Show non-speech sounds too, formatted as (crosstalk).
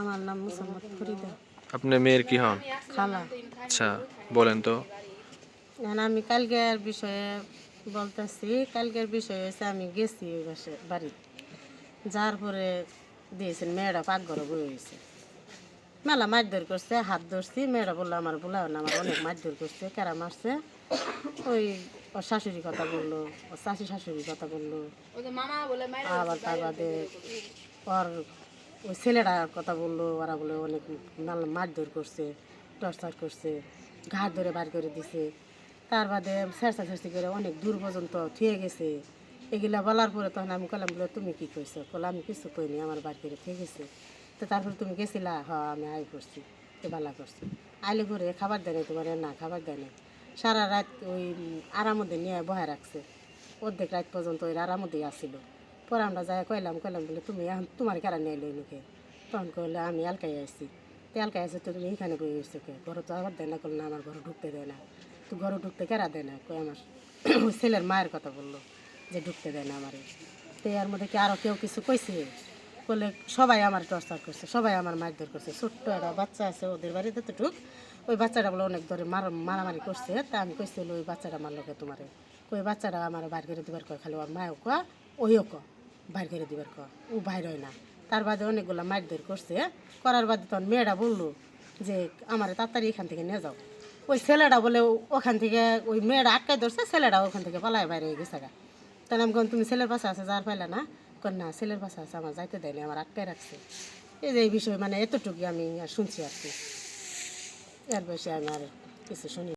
আমার নাম মুসাম্মদ ফরিদা। আপনার মেয়ের কি হন? খালা। আচ্ছা বলেন তো। আমি কালকের বিষয়ে বলতেছি কালকের বিষয় হয়েছে আমি গেছি ওই বাসে বাড়িতে যার পরে দিয়েছেন মেয়েরা পাকঘরে বই হয়েছে মেলা মারধর করছে হাত ধরছি মেয়েরা বলল আমার বলাও না আমার অনেক মারধর করছে কেরা মারছে? ওই ওর শাশুড়ি কথা বলল ওর শাশি শাশুড়ি কথা বলল। আবার তার বাদে ওর ওই ছেলেটার কথা বলল, ওরা বলে অনেক নাল মারধর করছে, টর্চার করছে, ঘাট ধরে বার করে দিছে। তার বাদে চেষ্টা চেষ্টি করে অনেক দূর পর্যন্ত থুয়ে গেছে। এগুলা বলার পরে তখন আমি কলাম বলে তুমি কি কইছো? বলে আমি কিছু কইনি, আমার বার করে থুয়ে গেছে। তো তারপরে তুমি গেছিলা? হ, আমি আই করছি তো বালা করছি। আইলে করে খাবার দেয় তোমার? না, খাবার দেয় না সারা রাত ওই আরামদে নিয়ে বহায় রাখছে। অর্ধেক রাত পর্যন্ত ওই আরামদেই আসছিল পরে আমরা যাই কইলাম কইলাম, বলে, তুমি এখন তোমার কারা নিয়ে এলো মুখে তখন কইলে, আমি এলকাই আসছি। তো এলকাই আসছে তো তুমি এখানে বই এসছো কে? ঘরে তো আবার দেয় না করলে না, আমার ঘরে ঢুকতে দেয় না। তো ঘরে ঢুকতে কেরা দেয় না? কই আমার (clears throat) ছেলের মায়ের কথা বলল যে ঢুকতে দেয় না আমারে। তো এর মধ্যে কি আরও কেউ কিছু কইছে? বলে, সবাই আমার টর্চার করছে, সবাই আমার মারধর করছে। ছোট্ট একটা বাচ্চা আছে ওদের বাড়িতে তো ঢুক। ওই বাচ্চাটা বলে, অনেক ধরে মার, মারামারি করছে। তা আমি কইছি ওই বাচ্চাটা মারলো কে তোমারে? ওই বাচ্চাটা আমার বাইর করে দিবার কয়, খালি ওর মায়ও কয়, ওইও ক বাইর করে দিবার কয় ও বাইর হয় না। তার বাদে অনেকগুলো মারধর করছে করার বাদে তখন মেয়েটা বলল যে, আমার তাড়াতাড়ি এখান থেকে নিয়ে যাও। ওই ছেলেটা বলে, ওখান থেকে ওই মেয়েটা আটকায় ধরছে, ছেলেটা ওখান থেকে পালায় বাইরে গেছে গা। তাহলে আমি তুমি ছেলের পাশে আছে যার পাইলে না? কোন না, ছেলের পাশে আছে, আমার যাইতে দেয়নি, আমার আটকায় রাখছে। এই যে এই বিষয়ে মানে এতটুকু আমি শুনছি আর কি। এর বেশি আমি আর কিছু শুনি